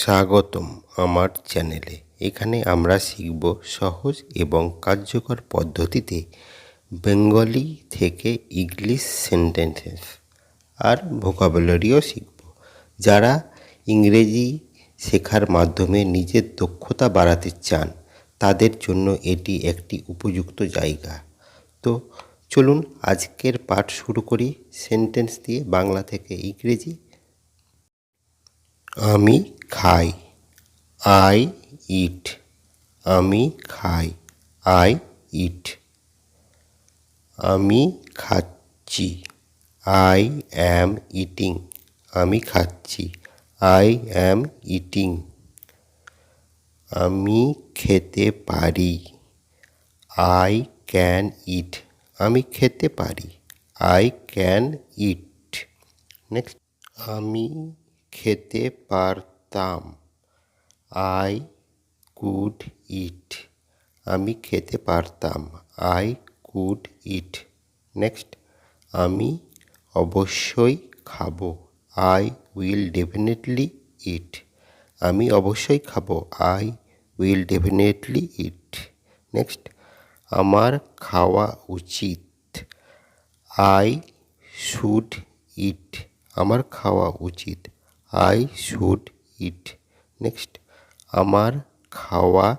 স্বাগতম আমার চ্যানেলে। এখানে আমরা শিখব সহজ এবং কার্যকর পদ্ধতিতে বেঙ্গলি থেকে ইংলিশ সেন্টেন্সেস আর ভোকাবুলারিও শিখব, যারা ইংরেজি শেখার মাধ্যমে নিজের দক্ষতা বাড়াতে চান, তাদের জন্য এটি একটি উপযুক্ত জায়গা। তো চলুন আজকের পাঠ শুরু করি। সেন্টেন্স দিয়ে বাংলা থেকে ইংরেজি আমি খাই। আই ইট আমি খাই। আই ইট আমি খাচ্ছি। আই অ্যাম ইটিং আমি খাচ্ছি। আই অ্যাম ইটিং আমি খেতে পারি। আই ক্যান ইট আমি খেতে পারি। আই ক্যান ইট নেক্সট আমি খেতে পারতাম। আই কুড ইট আমি খেতে পারতাম। আই কুড ইট নেক্সট আমি অবশ্যই খাব। আই উইল ডেফিনেটলি ইট আমি অবশ্যই খাব। I will definitely eat next আমার খাওয়া উচিত। আই শুড ইট আমার খাওয়া উচিত। আই শুড ইট নেক্সট আমার খাওয়া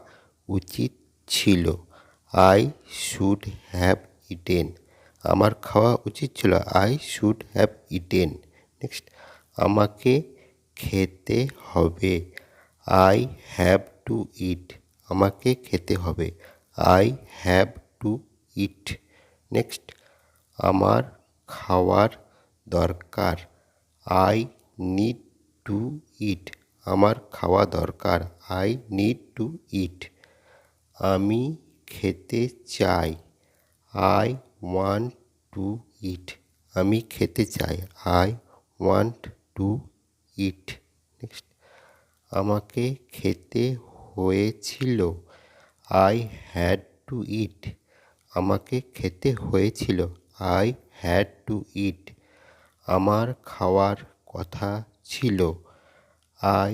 উচিত ছিল। আই শুড হ্যাভ ইটেন আমার খাওয়া উচিত ছিল। I should have eaten next আমাকে খেতে হবে। আই হ্যাভ টু ইট আমাকে খেতে হবে। I have to eat next আমার খাওয়ার দরকার। আই নিড টু ইট আমার খাওয়া দরকার। আই নিড টু ইট আমি খেতে চাই। আই ওয়ান্ট টু ইট আমি খেতে চাই। I want to eat next আমাকে খেতে হয়েছিল। আই হ্যাড টু ইট আমাকে খেতে হয়েছিল। আই হ্যাড টু ইট আমার খাওয়ার কথা ছিল। I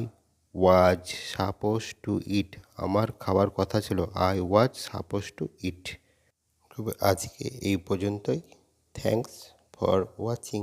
was suppose to eat আমার খাওয়ার কথা ছিল I was suppose to eat তবে আজকে এই পর্যন্তই। Thanks for watching